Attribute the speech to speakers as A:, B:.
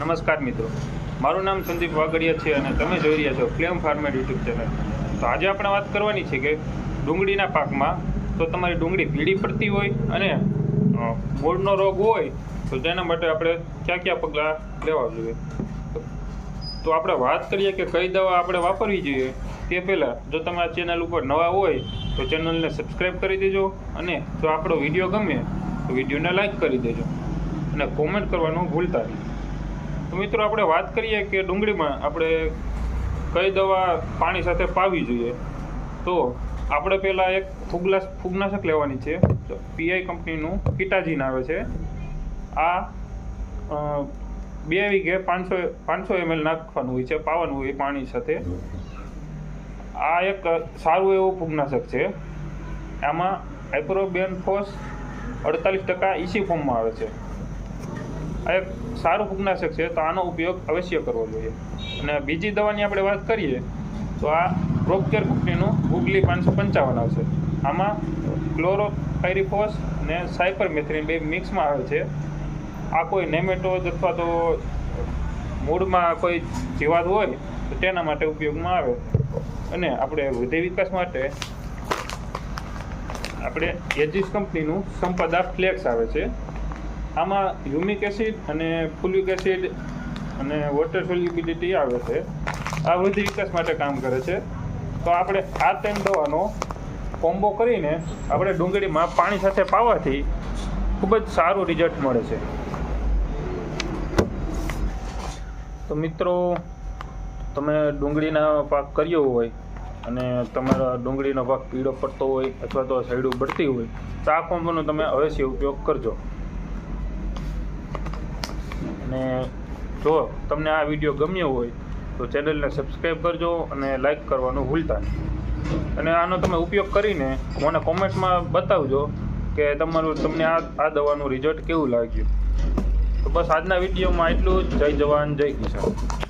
A: નમસ્કાર મિત્રો. મારું નામ સંદીપ વાગડિયા છે અને તમે જોઈ રહ્યા છો ફ્લેમ ફાર્મેડ યુટ્યુબ ચેનલ. તો આજે આપણે વાત કરવાની છે કે ડુંગળીના પાકમાં તો તમારી ડુંગળી પીળી પડતી હોય અને મૂળનો રોગ હોય, તો તેના માટે આપણે કયા કયા પગલાં લેવા જોઈએ? તો આપણે વાત કરીએ કે કઈ દવા આપણે વાપરવી જોઈએ? તે પહેલાં જો તમે આ ચેનલ ઉપર નવા હોય, તો ચેનલને સબસ્ક્રાઈબ કરી દેજો અને જો આપણો વીડિયો ગમે, તો વિડીયોને લાઈક કરી દેજો અને કોમેન્ટ કરવાનું ભૂલતા નહીં. તો મિત્રો આપણે વાત કરીએ કે ડુંગળીમાં આપણે કઈ દવા પાણી સાથે પાવી જોઈએ? તો આપણે પહેલાં એક ફૂગલા ફૂગનાશક લેવાની છે. પીઆઈ કંપનીનું કિટાજીન આવે છે. આ બે વીઘે પાંચસો પાંચસો એમએલ નાખવાનું હોય છે, પાવાનું હોય પાણી સાથે. આ એક સારું એવું ફૂગનાશક છે. આમાં આઇપ્રોબેનફોસ અડતાલીસ ટકા ઇસી ફોર્મમાં આવે છે. આ એક સારું ફૂગનાશક છે, તો આનો ઉપયોગ અવશ્ય કરવો જોઈએ. અને બીજી દવાની આપણે વાત કરીએ, તો આ પ્રોપકેર કંપનીનું ગુગલી પાંચસો પંચાવન આવશે. આમાં ક્લોરોફાયરીફોસ અને સાયપરમેથ્રિન બે મિક્સમાં આવે છે. આ કોઈ નેમેટોઝ અથવા તો મૂળમાં કોઈ જીવાત હોય, તો તેના માટે ઉપયોગમાં આવે. અને આપણે વૃદ્ધિ વિકાસ માટે આપણે એજીસ કંપનીનું સંપદા ફ્લેક્સ આવે છે. આમાં હ્યુમિક એસિડ અને ફુલિક એસિડ અને વોટર સોલ્યુબિલિટી આવે છે. આ વૃદ્ધિ વિકાસ માટે કામ કરે છે. તો આપણે આ ત્રણ દવાનો કોમ્બો કરીને આપણે ડુંગળીમાં પાણી સાથે પાવાથી ખૂબ જ સારું રિઝલ્ટ મળે છે. તો મિત્રો, તમે ડુંગળીના પાક કર્યો હોય અને તમારા ડુંગળીનો પાક પીળો પડતો હોય અથવા તો સાઈડું બળતી હોય, તો આ કોમ્બોનો તમે અવશ્ય ઉપયોગ કરજો. અને જો તમને આ વીડિયો ગમ્યો હોય, તો ચેનલને સબસ્ક્રાઈબ કરજો અને લાઇક કરવાનું ભૂલતા નહીં. અને આનો તમે ઉપયોગ કરીને મને કોમેન્ટમાં બતાવજો કે તમારું, તમને આ આ દવાનું રિઝલ્ટ કેવું લાગ્યું. તો બસ આજના વિડીયોમાં એટલું જ. જય જવાન, જય કિસાન.